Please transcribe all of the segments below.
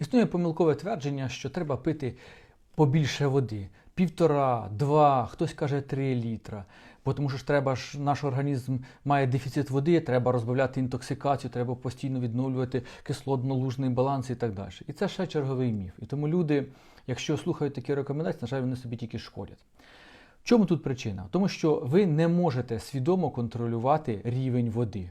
Існує помилкове твердження, що треба пити побільше води. Півтора, два, хтось каже три літра. Бо тому що ж треба ж наш організм має дефіцит води, треба розбавляти інтоксикацію, треба постійно відновлювати кислотно-лужний баланс і так далі. І це ще черговий міф. І тому люди, якщо слухають такі рекомендації, на жаль, вони собі тільки шкодять. В чому тут причина? Тому що ви не можете свідомо контролювати рівень води.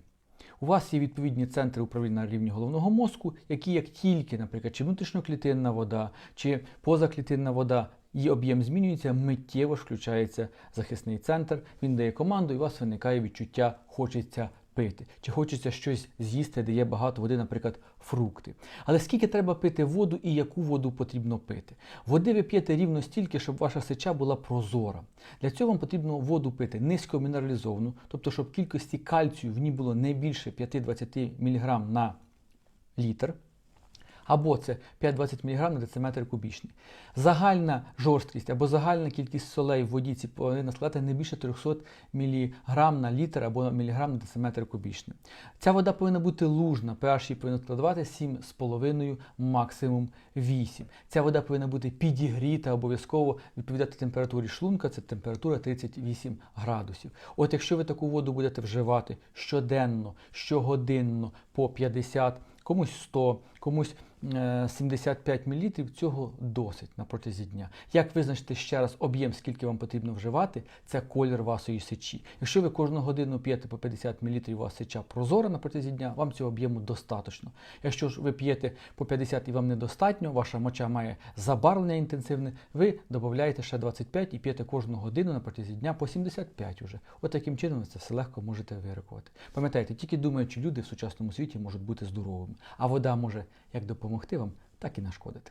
У вас є відповідні центри управління на рівні головного мозку, які як тільки, наприклад, чи внутрішньоклітинна вода, чи позаклітинна вода, її об'єм змінюється, миттєво включається захисний центр, він дає команду, і у вас виникає відчуття хочеться пити, чи хочеться щось з'їсти, де є багато води, наприклад, фрукти. Але скільки треба пити воду і яку воду потрібно пити? Води ви п'єте рівно стільки, щоб ваша сеча була прозора. Для цього вам потрібно воду пити низькомінералізовану, тобто, щоб кількості кальцію в ній було не більше 5-20 мг на літр. Або це 5-20 мг на дециметр кубічний. Загальна жорсткість або загальна кількість солей в воді ці повинна складати не більше 300 мг на літр або мг на дециметр кубічний. Ця вода повинна бути лужна, pH її повинен складати 7,5, максимум 8. Ця вода повинна бути підігріта, обов'язково відповідати температурі шлунка, це температура 38 градусів. От якщо ви таку воду будете вживати щоденно, щогодинно по 50 комусь 100, комусь е, 75 мл, цього досить на протязі дня. Як визначити ще раз об'єм, скільки вам потрібно вживати, це колір вашої сечі. Якщо ви кожну годину п'єте по 50 мл, у вас сеча прозора на протязі дня, вам цього об'єму достатньо. Якщо ж ви п'єте по 50 і вам недостатньо, ваша моча має забарвлення інтенсивне, ви додаєте ще 25 і п'єте кожну годину на протязі дня по 75 уже. От таким чином ви це все легко можете вирахувати. Пам'ятайте, тільки думаючи люди в сучасному світі можуть бути здоровими, а вода може як допомогти вам, так і нашкодити.